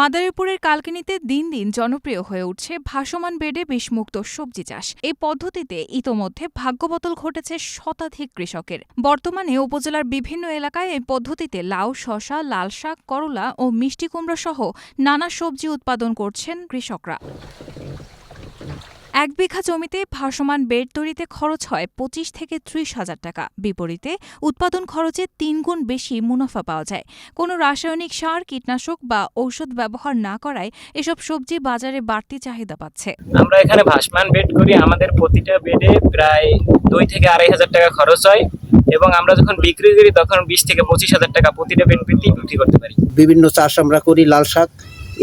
মাদারীপুরের কালকিনিতে দিন দিন জনপ্রিয় হয়ে উঠছে ভাসমান বেডে বিষমুক্ত সবজি চাষ। এই পদ্ধতিতে ইতোমধ্যে ভাগ্যবতল ঘটেছে শতাধিক কৃষকের। বর্তমানে উপজেলার বিভিন্ন এলাকায় এই পদ্ধতিতে লাউ শশা লাল শাক করলা ও মিষ্টি কুমড়া সহ নানা সবজি উৎপাদন করছেন কৃষকরা। এক বিঘা জমিতে ভাসমান বেড তৈরিতে খরচ হয় পঁচিশ থেকে ত্রিশ হাজার টাকা। বিপরীতে উৎপাদন খরচে তিন গুণ বেশি মুনাফা পাওয়া যায়। কোনো রাসায়নিক সার কীটনাশক বা ঔষধ ব্যবহার না করায় এসব সবজি বাজারে বাড়তি চাহিদা পাচ্ছে। আমরা এখানে ভাসমান বেড করি আমাদের প্রতিটা বেডে প্রায় দুই থেকে আড়াই হাজার টাকা খরচ হয় এবং আমরা যখন বিক্রি করি তখন বিশ থেকে পঁচিশ হাজার টাকা প্রতিটা বেড প্রতি বিক্রি করতে পারি। বিভিন্ন চাষ আমরা করি লাল শাক।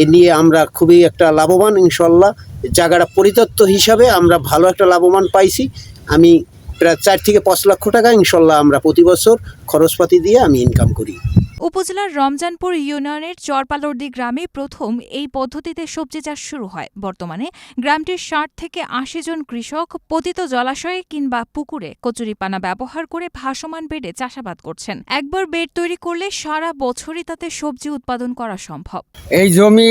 এ নিয়ে আমরা খুবই একটা লাভবান ইনশাল্লাহ জায়গাটা পরিতত্ত্ব হিসাবে আমরা ভালো একটা লাভবান পাইছি। আমি প্রায় চার থেকে পাঁচ লক্ষ টাকা ইনশাল্লাহ আমরা প্রতি বছর খরচপাতি দিয়ে আমি ইনকাম করি। উপজেলার রমজানপুর ইউনিয়নের চরপালর্দি গ্রামে প্রথম এই পদ্ধতিতে সবজি চাষ শুরু হয়। বর্তমানে গ্রামটির ষাট থেকে আশি জন কৃষক পতিত জলাশয়ে কিংবা পুকুরে কচুরিপানা ব্যবহার করে ভাসমান বেডে চাষাবাদ করছেন। একবার বেড তৈরি করলে সারা বছরই তাতে সবজি উৎপাদন করা সম্ভব। এই জমি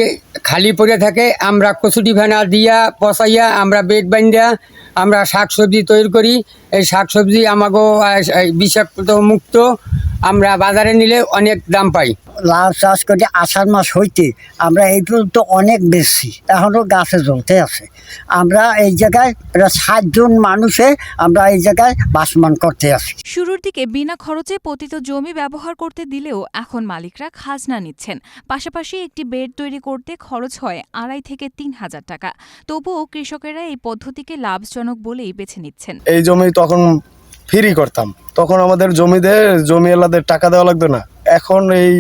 খালি পড়ে থাকে, আমরা কচুরি ভেনা দিয়া পচাইয়া আমরা বেড বান্ধিয়া আমরা শাক সবজি তৈরি করি। এই শাক সবজি আমাকেও বিষাক্ত মুক্ত আমরা বাজারে নিলে অনেক দাম পাই। লাউ চাষ করে আষাঢ় মাস হইতে আমরা এই পর্যন্ত অনেক বেশি এখনও গাছে জ্বলতে আছে। আমরা এই জায়গায় প্রায় ষাটজন মানুষে আমরা এই জায়গায় বাসমান করতে আছি। শুরুর দিকে বিনা খরচে পতিত জমি ব্যবহার করতে দিলেও এখন মালিকরা খাজনা নিচ্ছেন। পাশাপাশি একটি বেড তৈরি করতে খরচ হয় আড়াই থেকে তিন হাজার টাকা। তবুও কৃষকেরা এই পদ্ধতিকে লাভজনক বলেই বেছে নিচ্ছেন। এই জমি তখন ফ্রি করতাম। তখন আমাদের জমিতে জমি এলাদের টাকা দেওয়া লাগতো না। এখন এই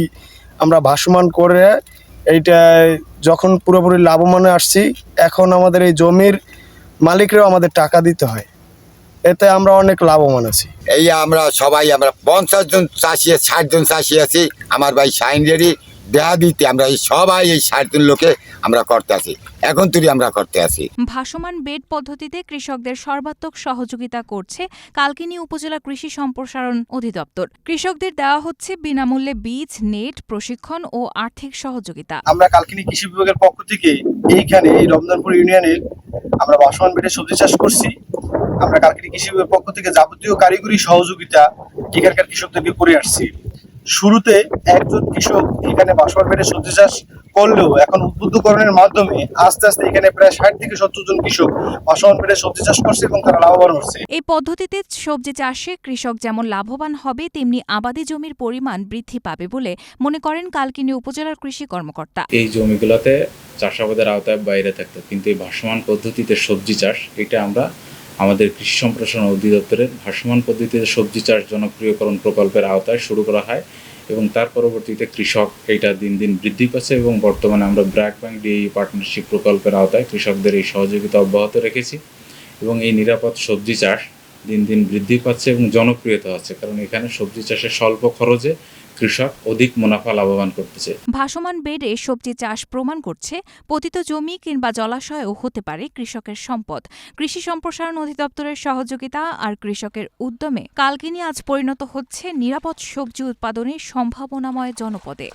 আমরা ভাসমান করে এইটায় যখন পুরোপুরি লাভবানে আসছি, এখন আমাদের এই জমির মালিকরাও আমাদের টাকা দিতে হয়। এতে আমরা অনেক লাভবান আছি। এই আমরা সবাই আমরা পঞ্চাশ জন চাষি, ষাট জন চাষি আছি। আমার ভাই সাইন্ডারি দেহা দিতে আমরা এই সবাই এই ষাট জন লোকে আমরা করতে আছি। এখন তুই আমরা করতে আছি। ভাসমান বেড পদ্ধতিতে কৃষকদের সর্বাত্মক সহযোগিতা করছে কালকিনি উপজেলা কৃষি সম্প্রসারণ অধিদপ্তর। কৃষকদের দেওয়া হচ্ছে বিনামূল্যে বীজ নেট প্রশিক্ষণ ও আর্থিক সহযোগিতা। আমরা কালকিনি কৃষি বিভাগের পক্ষ থেকে এইখানে এই রমজানপুর ইউনিয়নে আমরা বাসমান বেডে সবজি চাষ করছি। আমরা কালকিনি কৃষি বিভাগের পক্ষ থেকে যাবতীয় কারিগরি সহযোগিতা এখানকার কৃষকদেরকে করে আসছি। শুরুতে একজন কৃষক এখানে বাসমান বেডে সবজি চাষ করলেও এখন উদ্বুদ্ধকরণের মাধ্যমে আস্তে আস্তে এখানে প্রায় ষাট থেকে সত্তর জন কৃষক বাসমান বেডে সবজি চাষ করছে এবং তারা লাভবান হচ্ছে। এই পদ্ধতিতে সবজি চাষে কৃষক যেমন লাভবান হবে তেমনি আবাদি জমির পরিমাণ বৃদ্ধি পাবে বলে মনে করেন কালকিনি উপজেলার কৃষি কর্মকর্তা। এই জমিগুলোতে চাষাবাদের আওতায় বাইরে থাকতো কিন্তু এই ভাসমান পদ্ধতিতে সবজি চাষ এটা আমরা আমাদের কৃষি সম্প্রসারণ অধিদপ্তরের ভাসমান পদ্ধতিতে সবজি চাষ জনপ্রিয়করণ প্রকল্পের আওতায় শুরু করা হয় এবং তার পরবর্তীতে কৃষক এটা দিন দিন বৃদ্ধি পাচ্ছে এবং বর্তমানে আমরা ব্র্যাক ব্যাংক ডিএই পার্টনারশিপ প্রকল্পের আওতায় কৃষকদের এই সহযোগিতা অব্যাহত রেখেছি এবং এই নিরাপদ সবজি চাষ দিন দিন বৃদ্ধি পাচ্ছে এবং জনপ্রিয়তা হচ্ছে কারণ এখানে সবজি চাষে স্বল্প খরচে কৃষক অধিক মুনাফা লাভবান করতেছে। ভাসমান বেডে সবজি চাষ প্রমাণ করছে, পতিত জমি কিংবা জলাশয়ও হতে পারে কৃষকের সম্পদ। কৃষি সম্প্রসারণ অধিদপ্তরের সহযোগিতা আর কৃষকের উদ্যমে কালকিনি আজ পরিণত হচ্ছে নিরাপদ সবজি উৎপাদনের সম্ভাবনাময় জনপদে।